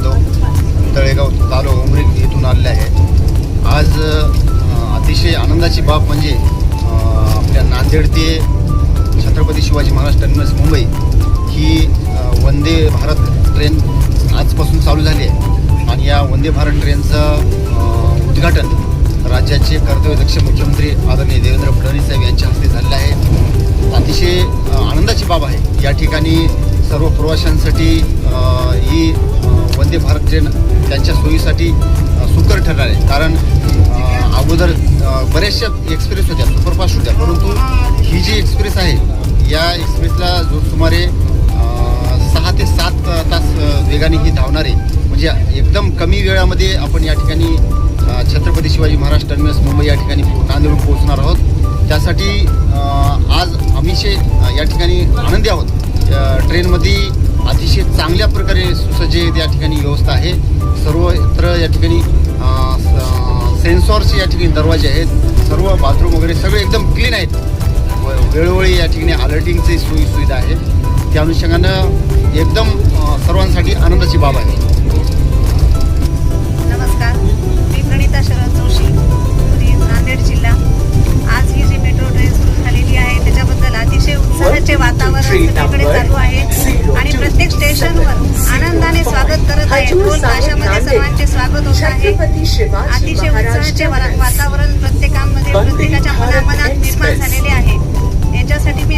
जाधव तळेगाव तालो उमरी येथून आलेले आहेत. आज अतिशय आनंदाची बाब म्हणजे आपल्या नांदेड ते छत्रपती शिवाजी महाराज टर्मिनस मुंबई ही वंदे भारत ट्रेन आजपासून चालू झाली आहे. आणि या वंदे भारत ट्रेनचं उद्घाटन राज्याचे कर्तव्यदक्ष मुख्यमंत्री आदरणीय देवेंद्र फडणवीस साहेब यांच्या हस्ते झालेलं आहे. अतिशय आनंदाची बाब आहे. या ठिकाणी सर्व प्रवाशांसाठी ही ट्रेन त्यांच्या सोयीसाठी सुकर ठरणार आहे कारण अगोदर बऱ्याचशा एक्सप्रेस होत्या सुपरफास्ट होत्या. परंतु ही जी एक्सप्रेस आहे या एक्सप्रेसला जो सुमारे सहा ते सात तास वेगाने ही धावणार आहे म्हणजे एकदम कमी वेळामध्ये आपण या ठिकाणी छत्रपती शिवाजी महाराज टर्मिनस मुंबई या ठिकाणी नांदेडून पोहोचणार आहोत. त्यासाठी आज आम्हीशे या ठिकाणी आनंदी आहोत. ट्रेनमध्ये अतिशय चांगल्या प्रकारे सुसज्जित या ठिकाणी व्यवस्था आहे. सर्वत्र या ठिकाणी स- सेन्सॉरचे या ठिकाणी दरवाजे आहेत. सर्व बाथरूम वगैरे सगळे एकदम क्लीन आहेत. व- वेळोवेळी या ठिकाणी अलर्टिंगची सोयी सुविधा आहे. त्या अनुषंगानं एकदम सर्वांसाठी आनंदाची बाब आहे. उत्साहाचे वातावरण सगळीकडे चालू आहे. आणि प्रत्येक स्टेशनवर आनंदाने स्वागत करत आहे. ढोल ताशामध्ये सर्वांचे स्वागत होत आहे? अतिशय उत्साहाचे वातावरण प्रत्येकामध्ये प्रत्येकाच्या मनामनात निर्माण झालेले आहे. याच्यासाठी मी